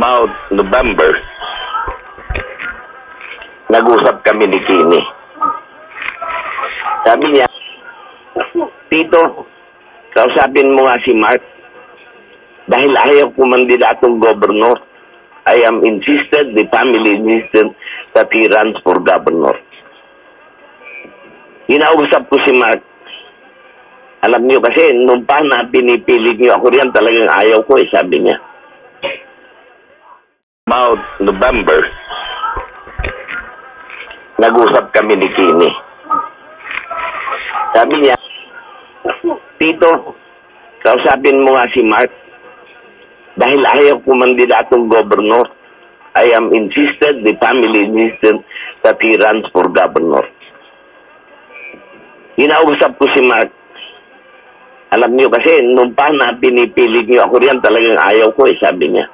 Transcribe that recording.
about November, nag-usap kami ni Kini. Sabi niya, Tito, kausapin mo nga si Mark. Dahil ayaw ko mandidatong gobernur, I am insisted, the family insisted that he runs for governor. Inausap ko si Mark. Alam niyo kasi, nung pa na pinipilit niyo ako riyan, talagang ayaw ko eh, sabi niya about November, nag-usap kami ni Kini. Sabi niya, Tito, kausapin mo nga si Mark. Dahil ayaw ko mandidatong gobernur, I am insisted, the family insisted that he runs for governor. Inausap ko si Mark. Alam niyo kasi, nung pa na pinipilit niyo ako riyan, talagang ayaw ko eh, sabi niya.